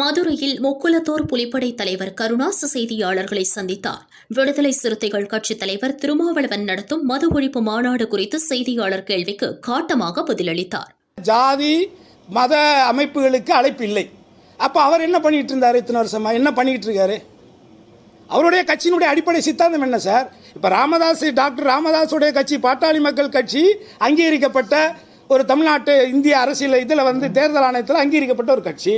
மதுரையில் முக்குலத்தோர் புலிப்படை தலைவர் கருணாஸ் செய்தியாளர்களை சந்தித்தார். விடுதலை சிறுத்தைகள் கட்சித் தலைவர் திருமாவளவன் நடத்தும் மது ஒழிப்பு மாநாடு குறித்து செய்தியாளர் கேள்விக்கு காட்டமாக பதிலளித்தார். ஜாதி மத அமைப்புகளுக்கு அழைப்பு இல்லை. அப்போ அவர் என்ன பண்ணிட்டு இருந்தார் இத்தனை வருஷமா? என்ன பண்ணிட்டு இருக்காரு? அவருடைய கட்சியினுடைய அடிப்படை சித்தாந்தம் என்ன சார்? இப்போ ராமதாஸ் டாக்டர் ராமதாஸுடைய கட்சி பாட்டாளி மக்கள் கட்சி அங்கீகரிக்கப்பட்ட ஒரு தமிழ்நாட்டு இந்திய அரசியல் இதில் வந்து தேர்தல் ஆணையத்தில் அங்கீகரிக்கப்பட்ட ஒரு கட்சி.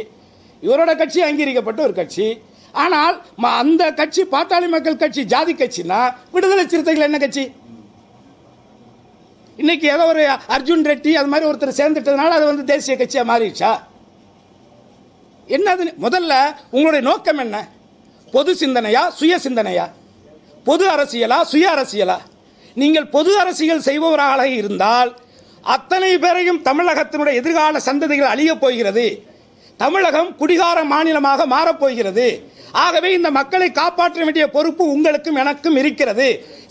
இவரோட கட்சி அங்கீகரிக்கப்பட்ட ஒரு கட்சி. ஆனால் ம- அந்த கட்சி பாத்தாளி மக்கள் கட்சி ஜாதி கட்சினா விடுதலை சிறுத்தைகள் என்ன கட்சி? இன்னைக்கு ஏதோ ஒரு அர்ஜுன் ரெட்டி அது மாதிரி ஒருத்தர் சேர்ந்துட்டதுனால அது வந்து தேசிய கட்சியாக மாறிடுச்சா? என்னது முதல்ல உங்களுடைய நோக்கம் என்ன? பொது சிந்தனையா சுய சிந்தனையா? பொது அரசியலா சுய அரசியலா? நீங்கள் பொது அரசியல் செய்பவராக இருந்தால் அத்தனை பேரையும் தமிழகத்தினுடைய எதிர்கால சந்ததிகள் அழியப் போகிறது. தமிழகம் குடிகார மாநிலமாக மாறப்போகிறது ஆகவே இந்த மக்களை காப்பாற்ற வேண்டிய பொறுப்பு உங்களுக்கும் எனக்கும் இருக்கிறது.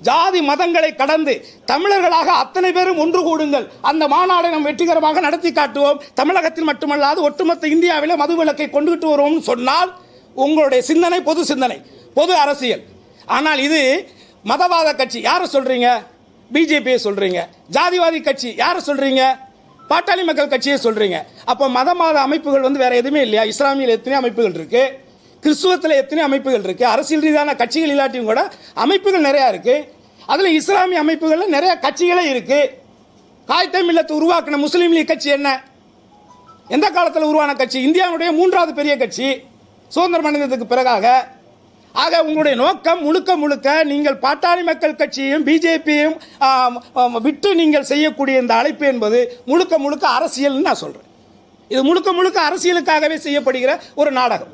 ஜாதி மதங்களை கடந்து தமிழர்களாக அத்தனை பேரும் ஒன்று கூடுங்கள். அந்த மாநாடை நாம் வெற்றிகரமாக நடத்தி காட்டுவோம். தமிழகத்தில் மட்டுமல்லாது ஒட்டுமொத்த இந்தியாவிலே மதுவிலக்கை கொண்டுகிட்டு வருவோம்னு சொன்னால் உங்களுடைய சிந்தனை பொது சிந்தனை பொது அரசியல். ஆனால் இது மதவாத கட்சி. யாரை சொல்றீங்க? பிஜேபியை சொல்றீங்க. ஜாதிவாதி கட்சி. யாரை சொல்றீங்க? பாட்டாளி மக்கள் கட்சியை சொல்றீங்க. அப்போ மத மாத அமைப்புகள் வந்து வேற எதுவுமே இல்லையா? இஸ்லாமியில் எத்தனை அமைப்புகள் இருக்கு? கிறிஸ்துவத்தில் எத்தனை அமைப்புகள் இருக்கு? அரசியல் ரீதியான கட்சிகள் இல்லாட்டியும் கூட அமைப்புகள் நிறையா இருக்கு. அதில் இஸ்லாமிய அமைப்புகளில் நிறைய கட்சிகளே இருக்கு. காய்தே இல்லத்தை உருவாக்கின முஸ்லீம் லீக் கட்சி என்ன? எந்த காலத்தில் உருவான கட்சி? இந்தியாவுடைய மூன்றாவது பெரிய கட்சி. சுதந்திரம் அடைந்ததுக்கு பிறகாக ஆக உங்களுடைய நோக்கம் முழுக்க முழுக்க நீங்கள் பாட்டாளி மக்கள் கட்சியையும் பிஜேபியையும் விட்டு நீங்கள் செய்யக்கூடிய இந்த அழைப்பு என்பது முழுக்க முழுக்க அரசியல்னு நான் சொல்கிறேன் இது முழுக்க முழுக்க அரசியலுக்காகவே செய்யப்படுகிற ஒரு நாடகம்.